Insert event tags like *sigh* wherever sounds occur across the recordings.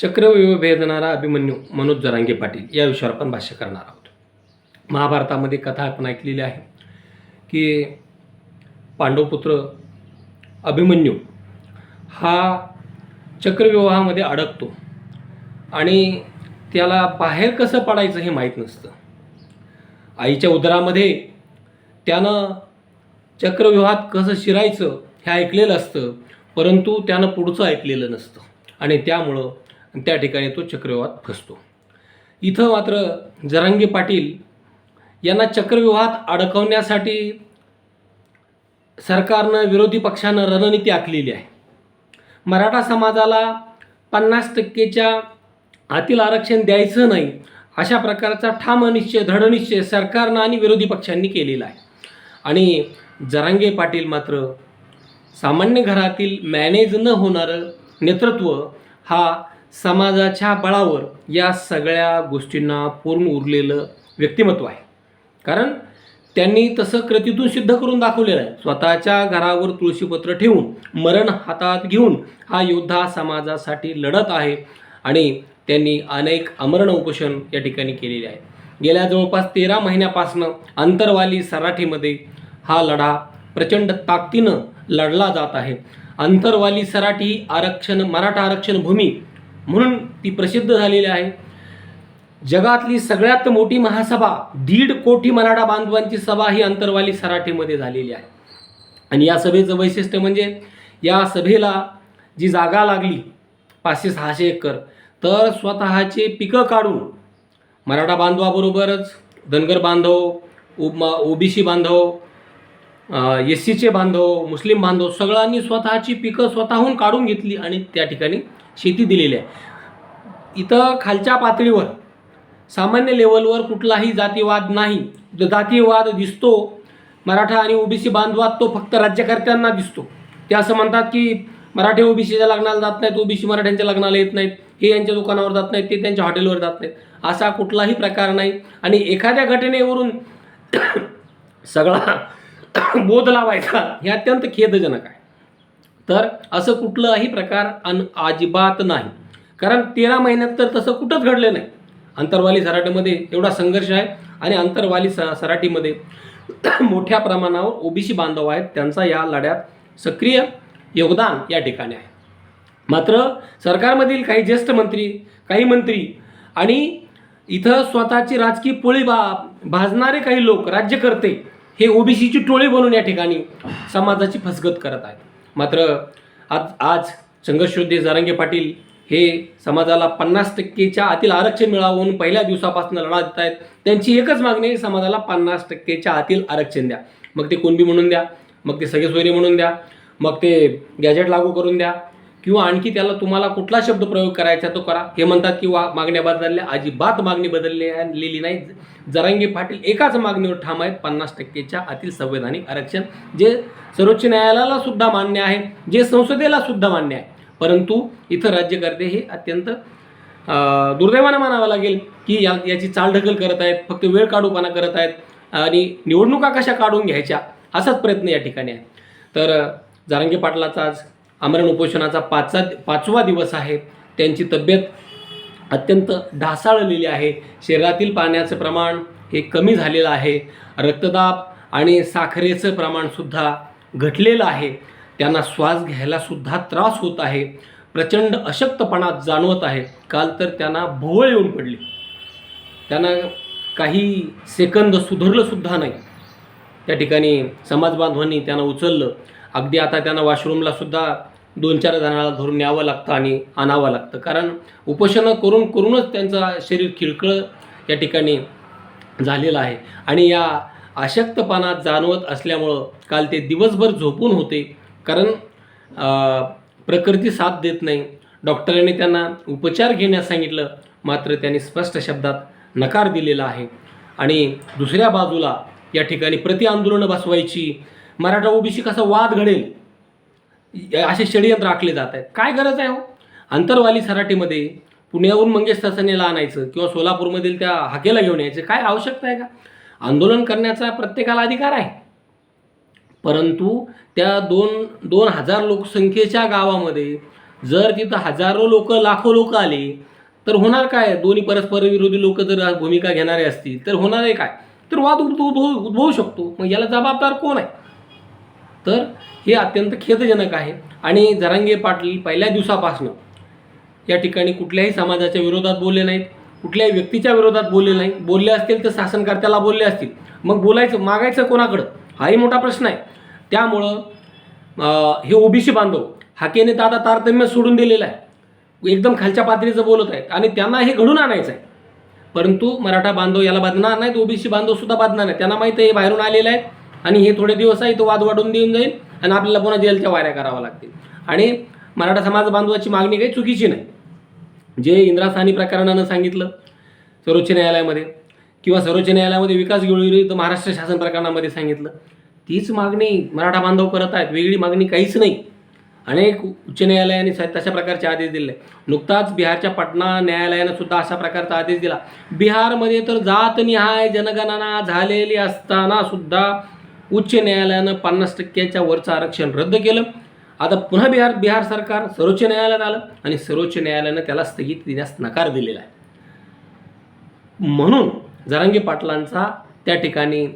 चक्रव्यूह भेदणारा अभिमन्यू मनोज जरांगे पाटील या विषयावर आपण भाष्य करणार आहोत. महाभारतामध्ये कथा आपण ऐकलेली आहे की पांडवपुत्र अभिमन्यू हा चक्रव्यूहामध्ये अडकतो आणि त्याला बाहेर कसं पडायचं हे माहीत नसतं. आईच्या उदरामध्ये त्यानं चक्रव्यूहात कसं शिरायचं हे ऐकलेलं असतं परंतु त्यानं पुढचं ऐकलेलं नसतं. आणि त्यामुळं त्या ठिकाणी तो चक्रव्यूहात फसतो. इथं मात्र जरांगे पाटील यांना चक्रव्यूहात अडकवण्यासाठी सरकारनं विरोधी पक्षानं रणनीती आखलेली आहे. मराठा समाजाला पन्नास टक्केच्या आतील आरक्षण द्यायचं नाही अशा प्रकारचा ठाम निश्चय दृढनिश्चय सरकारनं आणि विरोधी पक्षांनी केलेला आहे. आणि जरांगे पाटील मात्र सामान्य घरातील मॅनेज न होणारं नेतृत्व हा समाजाच्या बळावर या सगळ्या गोष्टींना पूर्ण उरलेलं व्यक्तिमत्व आहे. कारण त्यांनी तसं कृतीतून सिद्ध करून दाखवलेलं आहे. स्वतःच्या घरावर तुळशीपत्र ठेवून मरण हातात घेऊन हा योद्धा समाजासाठी लढत आहे आणि त्यांनी अनेक अमरण उपोषण या ठिकाणी केलेले आहे. गेल्या जवळपास तेरा महिन्यापासनं अंतरवाली सराठीमध्ये हा लढा प्रचंड ताकदीनं लढला जात आहे. अंतरवाली सराठी आरक्षण मराठा आरक्षण भूमी म्हणून ती प्रसिद्ध झालेली आहे. जगातली सगळ्यात मोठी महासभा दीड कोटी मराठा बांधवांची सभा ही अंतरवाली सराठीमध्ये झालेली आहे. आणि या सभेचं वैशिष्ट्य म्हणजे या सभेला जी जागा लागली पाचशे सहाशे एकर तर स्वतःचे पिकं काढून मराठा बांधवाबरोबरच धनगर बांधव उब ओबीसी बांधव एस सीचे बांधव मुस्लिम बांधव सगळ्यांनी स्वतःची पिकं स्वतःहून काढून घेतली आणि त्या ठिकाणी शेती दिलेली आहे. इथं खालच्या पातळीवर सामान्य लेवलवर कुठलाही जातीवाद नाही. जो जातीयवाद दिसतो मराठा आणि ओबीसी बांधवात तो फक्त राज्यकर्त्यांना दिसतो. ते असं म्हणतात की मराठी ओबीसीच्या लग्नाला जात नाहीत ओबीसी मराठ्यांच्या लग्नाला येत नाहीत हे यांच्या दुकानावर जात नाहीत ते त्यांच्या हॉटेलवर जात नाहीत. असा कुठलाही प्रकार नाही. आणि एखाद्या घटनेवरून *coughs* सगळा *coughs* बोध लावायचा हे अत्यंत खेदजनक आहे. तर असं कुठलाही प्रकार अन अजिबात नाही. कारण तेरा महिन्यात तर तसं कुठंच घडलं नाही. अंतरवाली सराटीमध्ये एवढा संघर्ष आहे आणि अंतरवाली स सराटीमध्ये *coughs* मोठ्या प्रमाणावर ओबीसी बांधव आहेत. त्यांचा या लढ्यात सक्रिय योगदान या ठिकाणी आहे. मात्र सरकारमधील काही ज्येष्ठ मंत्री काही मंत्री आणि इथं स्वतःची राजकीय पोळी बा भाजणारे काही लोक राज्यकर्ते हे ओबीसीची टोळी बनून या ठिकाणी समाजाची फसगत करत आहेत. मात्र आज आज संघर्षयोद्धे जारंगे पाटील हे समाजाला पन्नास टक्केच्या आतील आरक्षण मिळावं म्हणून पहिल्या दिवसापासून लढा देत आहेत. त्यांची एकच मागणी आहे समाजाला पन्नास टक्केच्या आतील आरक्षण द्या. मग ते कुणबी म्हणून द्या मग ते सगळे सोयरे म्हणून द्या मग ते गॅजेट लागू करून द्या. किंवा आणखी त्याला तुम्हाला कुठला शब्द प्रयोग करायचा तो करा. हे म्हणतात की वा मागण्या बदलल्या अजिबात मागणी बदललेली नाही. जरांगी पाटील एकाच मागणीवर ठाम आहेत. पन्नास टक्केच्या आतील संवैधानिक आरक्षण जे सर्वोच्च न्यायालयाला सुद्धा मान्य आहे जे संसदेला सुद्धा मान्य आहे. परंतु इथं राज्यकर्ते हे अत्यंत दुर्दैवानं मानावं लागेल की या याची चालढकल करत आहेत फक्त वेळ काढूपणा करत आहेत आणि निवडणुका कशा काढून घ्यायच्या असाच प्रयत्न या ठिकाणी आहे. तर जारंगी जारंगे पाटलाचा आज आमरण उपोषणाचा पाचा पाचवा दिवस आहे. त्यांची तब्येत अत्यंत ढासाळलेली आहे. शरीरातील पाण्याचं प्रमाण हे कमी झालेलं आहे. रक्तदाब आणि साखरेचं प्रमाणसुद्धा घटलेलं आहे. त्यांना श्वास घ्यायलासुद्धा त्रास होत आहे. प्रचंड अशक्तपणा जाणवत आहे. काल तर त्यांना भोवळ येऊन पडली. त्यांना काही सेकंद सुधरलंसुद्धा नाही. त्या ठिकाणी समाजबांधवांनी त्यांना उचललं. अगदी आता त्यांना वॉशरूमलासुद्धा दोन चार जणांना धरून न्यावं लागतं आणि आणावं लागतं. कारण उपोषणं करून करूनच त्यांचं शरीर खिळखळ या ठिकाणी झालेलं आहे. आणि या अशक्तपणात जाणवत असल्यामुळं काल ते दिवसभर झोपून होते. कारण प्रकृती साथ देत नाही. डॉक्टरांनी त्यांना उपचार घेण्यास सांगितलं. मात्र त्यांनी स्पष्ट शब्दात नकार दिलेला आहे. आणि दुसऱ्या बाजूला या ठिकाणी प्रति आंदोलनं बसवायची मराठा ओबीसी कसा वाद घडेल असे षडयंत्र आखले जात आहेत. काय गरज आहे हो? अंतरवाली सराटीमध्ये पुण्याहून मंगेश ससानेला आणायचं किंवा सोलापूरमधील त्या हाकेला घेऊन यायचं काय आवश्यकता आहे का? आंदोलन करण्याचा प्रत्येकाला अधिकार आहे. परंतु त्या दोन दोन हजार लोकसंख्येच्या गावामध्ये जर तिथं हजारो लोक लाखो लोक आले तर होणार काय? दोन्ही परस्पर विरोधी लोक जर भूमिका घेणारे असतील तर होणार आहे काय? तर वाद उद्भव उद्भवू उद्भवू शकतो. मग याला जबाबदार कोण आहे? तर हे अत्यंत खेदजनक आहे. आणि जरांगे पाटील पहिल्या दिवसापासनं या ठिकाणी कुठल्याही समाजाच्या विरोधात बोलले नाहीत. कुठल्याही व्यक्तीच्या विरोधात बोलले नाही. बोलले असतील तर शासनकर्त्याला बोलले असतील. मग बोलायचं मागायचं कोणाकडं? हाही मोठा प्रश्न आहे. त्यामुळं हे ओबीसी बांधव हाकेने तर आता तारतम्य सोडून दिलेलं आहे. एकदम खालच्या पातळीचं बोलत आहेत. आणि त्यांना हे घडून आणायचं आहे. परंतु मराठा बांधव याला बांधणार नाहीत. ओबीसी बांधवसुद्धा बांधणार नाही त्यांना माहीत आहे हे बाहेरून आलेलं आहे आणि हे थोडे दिवस आहे तो वाद वाढून देऊन जाईल आणि आपल्याला पुन्हा जेलच्या वाऱ्या कराव्या लागतील. आणि मराठा समाज बांधवाची मागणी काही चुकीची नाही. जे इंद्रासानी प्रकरणानं सांगितलं सर्वोच्च न्यायालयामध्ये किंवा सर्वोच्च न्यायालयामध्ये विकास तर महाराष्ट्र शासन प्रकरणामध्ये सांगितलं तीच मागणी मराठा बांधव करत आहेत. वेगळी मागणी काहीच नाही. अनेक उच्च न्यायालयाने स- तशा प्रकारचे आदेश दिले. नुकताच बिहारच्या पटना न्यायालयानं सुद्धा अशा प्रकारचा आदेश दिला. बिहारमध्ये तर जातनिहाय जनगणना झालेली असताना सुद्धा उच्च न्यायालयानं पन्नास टक्क्याच्या वरचं आरक्षण रद्द केलं. आता पुन्हा बिहार बिहार सरकार सर्वोच्च न्यायालयात आलं आणि सर्वोच्च न्यायालयानं त्याला स्थगित देण्यास नकार दिलेला आहे. म्हणून जरांगे पाटलांचा त्या ठिकाणी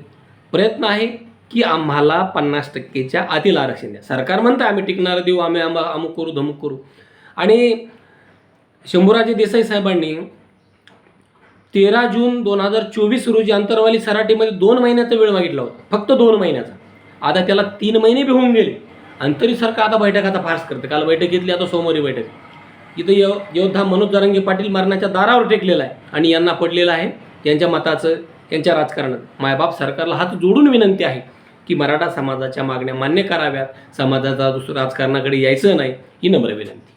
प्रयत्न आहे की आम्हाला पन्नास टक्केच्या आतील आरक्षण द्या. सरकार म्हणतं आम्ही टिकणारं देऊ आम्ही आम्हा अमुक करू धमुक करू. आणि शंभूराजे देसाई साहेबांनी तेरा जून दोन हजार चोवीस रोजी अंतरवाली सराटीमध्ये दोन महिन्याचा वेळ मागितला होता. फक्त दोन महिन्याचा. आता त्याला तीन महिने बी होऊन गेले. आणि तरी सरकार आता बैठक आता फास्ट करते. काल बैठक घेतली आता सोमवारी बैठक. इथं यो योद्धा मनोज जरांगे पाटील मरणाच्या दारावर टेकलेला आहे आणि यांना पडलेलं आहे. त्यांच्या मताचं यांच्या राजकारणात. मायबाप सरकारला हात जोडून विनंती आहे की मराठा समाजाच्या मागण्या मान्य कराव्यात. समाजाचा दुसऱ्या राजकारणाकडे यायचं नाही ही नम्र विनंती.